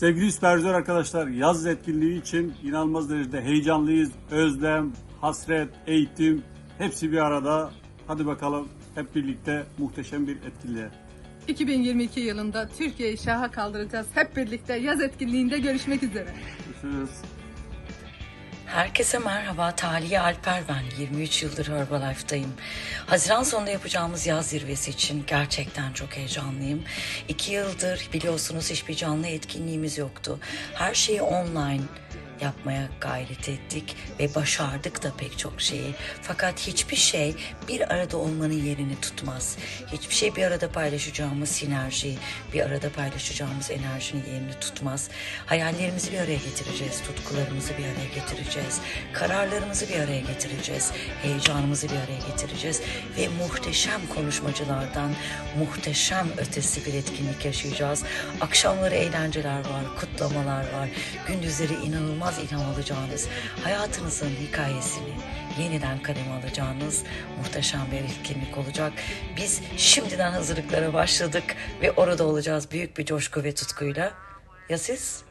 Sevgili süpervizör arkadaşlar, yaz etkinliği için inanılmaz derecede heyecanlıyız. Özlem, hasret, eğitim hepsi bir arada. Hadi bakalım hep birlikte muhteşem bir etkinliğe. 2022 yılında Türkiye'yi şaha kaldıracağız. Hep birlikte yaz etkinliğinde görüşmek üzere. Görüşürüz. Herkese merhaba. Taliye Alper ben. 23 yıldır Herbalife'dayım. Haziran sonunda yapacağımız yaz zirvesi için gerçekten çok heyecanlıyım. İki yıldır biliyorsunuz hiçbir canlı etkinliğimiz yoktu. Her şeyi online yapmaya gayret ettik ve başardık da pek çok şeyi. Fakat hiçbir şey bir arada olmanın yerini tutmaz. Hiçbir şey bir arada paylaşacağımız sinerji, bir arada paylaşacağımız enerjinin yerini tutmaz. Hayallerimizi bir araya getireceğiz, tutkularımızı bir araya getireceğiz, kararlarımızı bir araya getireceğiz, heyecanımızı bir araya getireceğiz ve muhteşem konuşmacılardan muhteşem ötesi bir etkinlik yaşayacağız. Akşamları eğlenceler var, kutlamalar var, gündüzleri inanılmaz ilham alacağınız, hayatınızın hikayesini yeniden kaleme alacağınız muhteşem bir etkinlik olacak. Biz şimdiden hazırlıklara başladık ve orada olacağız büyük bir coşku ve tutkuyla. Ya siz?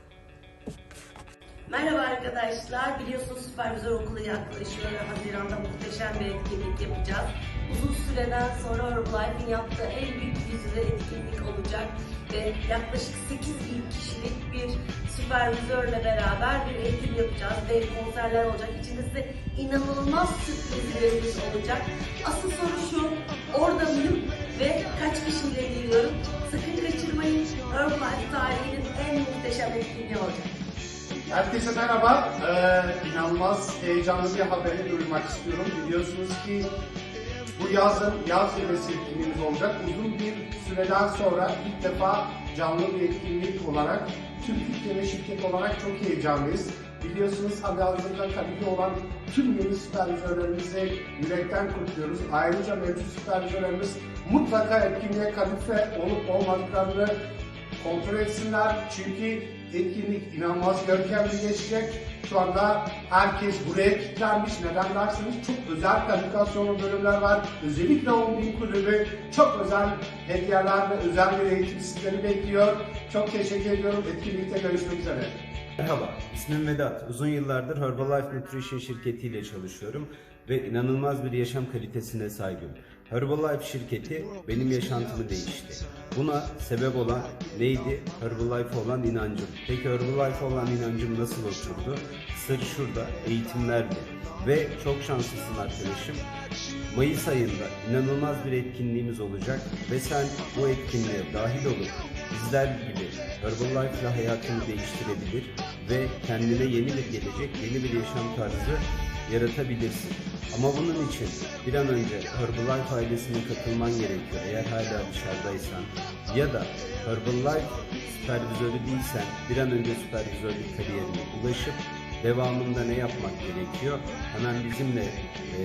Merhaba arkadaşlar. Biliyorsunuz süpervizör okulu yaklaşıyor. Haziran'da muhteşem bir etkinlik yapacağız. Uzun süreden sonra Herbalife'in yaptığı en büyük yüzüde etkinlik olacak. Ve yaklaşık 8 bin kişilik bir süpervizörle beraber bir eğitim yapacağız. Ve konserler olacak. İçinde size inanılmaz sürprizlerimiz olacak. Asıl soru şu, orada mıyım ve kaç kişiyle geliyorum? Sakın kaçırmayın. Herbalife tarihinin en muhteşem etkinliği olacak. Herkese merhaba. Ee, inanılmaz heyecanlı bir haberi duyurmak istiyorum. Biliyorsunuz ki bu yazın yaz zirvesi etkinliğimiz olacak. Uzun bir süreden sonra ilk defa canlı bir etkinlik olarak tüm Türkiye şirket olarak çok heyecanlıyız. Biliyorsunuz halihazırda kalifiye olan tüm yeni süpervizörlerimizi yürekten kutluyoruz. Ayrıca mevcut süpervizörlerimiz mutlaka etkinliğe kalifiye olup olmadıklarını kontrol etsinler. Çünkü etkinlik inanılmaz görkemli geçecek. Şu anda herkes buraya kilitlenmiş. Neden derseniz çok özel kalifikasyon bölümler var. Özellikle 10 bin kulübü çok özel hediyeler ve özel bir eğitim sizleri bekliyor. Çok teşekkür ediyorum. Etkinlikte görüşmek üzere. Merhaba, ismim Vedat. Uzun yıllardır Herbalife Nutrition şirketiyle çalışıyorum ve inanılmaz bir yaşam kalitesine sahibim. Herbalife şirketi benim yaşantımı değişti. Buna sebep olan neydi? Herbalife olan inancım. Peki Herbalife olan inancım nasıl oturdu? Sır şurada, eğitimlerle. Ve çok şanslısın arkadaşım. Mayıs ayında inanılmaz bir etkinliğimiz olacak ve sen bu etkinliğe dahil olup bizler gibi Herbalife ile hayatını değiştirebilir ve kendine yeni bir gelecek, yeni bir yaşam tarzı yaratabilirsin. Ama bunun için bir an önce Herbalife ailesine katılman gerekiyor eğer hala dışarıdaysan ya da Herbalife süpervizörü değilsen bir an önce süpervizörlük kariyerine ulaşıp devamında ne yapmak gerekiyor? Hemen bizimle e,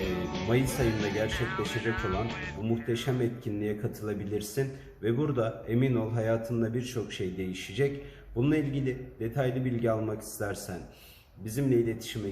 Mayıs ayında gerçekleşecek olan bu muhteşem etkinliğe katılabilirsin ve burada emin ol hayatında birçok şey değişecek. Bununla ilgili detaylı bilgi almak istersen bizimle iletişime